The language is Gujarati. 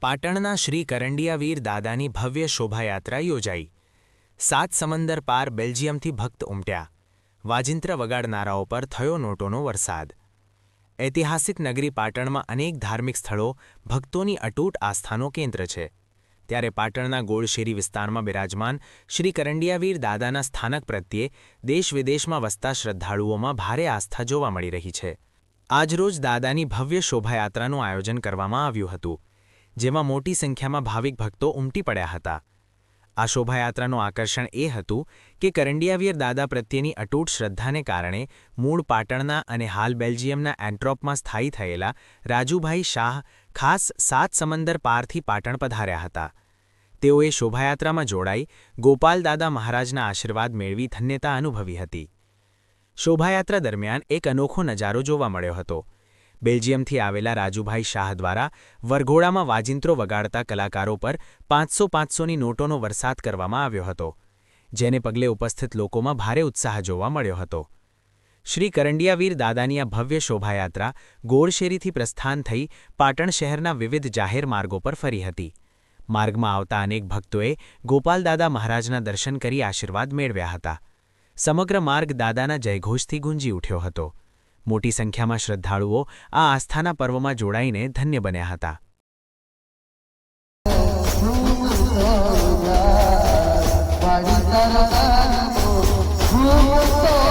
પાટણના શ્રી કરંડિયાવીર દાદાની ભવ્ય શોભાયાત્રા યોજાઈ. સાત સમંદર પાર બેલ્જિયમથી ભક્ત ઉમટ્યા. વાજિંત્ર વગાડનારાઓ પર થયો નોટોનો વરસાદ. ઐતિહાસિક નગરી પાટણમાં અનેક ધાર્મિક સ્થળો ભક્તોની અટૂટ આસ્થાનો કેન્દ્ર છે. ત્યારે પાટણના ગોળશેરી વિસ્તારમાં બિરાજમાન શ્રી કરંડિયાવીર દાદાના સ્થાનક પ્રત્યે દેશ વિદેશમાં વસતા શ્રદ્ધાળુઓમાં ભારે આસ્થા જોવા મળી રહી છે. આજરોજ દાદાની ભવ્ય શોભાયાત્રાનું આયોજન કરવામાં આવ્યું હતું. જેમાં મોટી સંખ્યામાં ભાવિક ભક્તો ઉમટી પડ્યા હતા. આ શોભાયાત્રાનું આકર્ષણ એ હતું કે કરંડિયાવીર દાદા પ્રત્યેની અતૂટ શ્રદ્ધાને કારણે મૂળ પાટણના અને હાલ બેલ્જિયમના એન્ટ્રોપમાં સ્થાયી થયેલા રાજુભાઈ શાહ ખાસ સાત સમંદર પારથી પાટણ પધાર્યા હતા. તેઓએ શોભાયાત્રામાં જોડાઈ ગોપાલ દાદા મહારાજના આશીર્વાદ મેળવી ધન્યતા અનુભવી હતી. શોભાયાત્રા દરમિયાન એક અનોખો નજારો જોવા મળ્યો હતો. બેલ્જિયમથી આવેલા રાજુભાઈ શાહ દ્વારા વરઘોડામાં વાજિંત્રો વગાડતા કલાકારો પર પાંચસો પાંચસોની નોટોનો વરસાદ કરવામાં આવ્યો હતો, જેને પગલે ઉપસ્થિત લોકોમાં ભારે ઉત્સાહ જોવા મળ્યો હતો. શ્રી કરંડિયાવીર દાદાની આ ભવ્ય શોભાયાત્રા ગોળશેરીથી પ્રસ્થાન થઈ પાટણ શહેરના વિવિધ જાહેર માર્ગો પર ફરી હતી. માર્ગમાં આવતા અનેક ભક્તોએ ગોપાલદાદા મહારાજના દર્શન કરી આશીર્વાદ મેળવ્યા હતા. સમગ્ર માર્ગ દાદાના જયઘોષથી ગુંજી ઉઠ્યો હતો. મોટી સંખ્યામાં શ્રદ્ધાળુઓ આ આસ્થાના પર્વમાં જોડાઈને ધન્ય બન્યા હતા. Oh,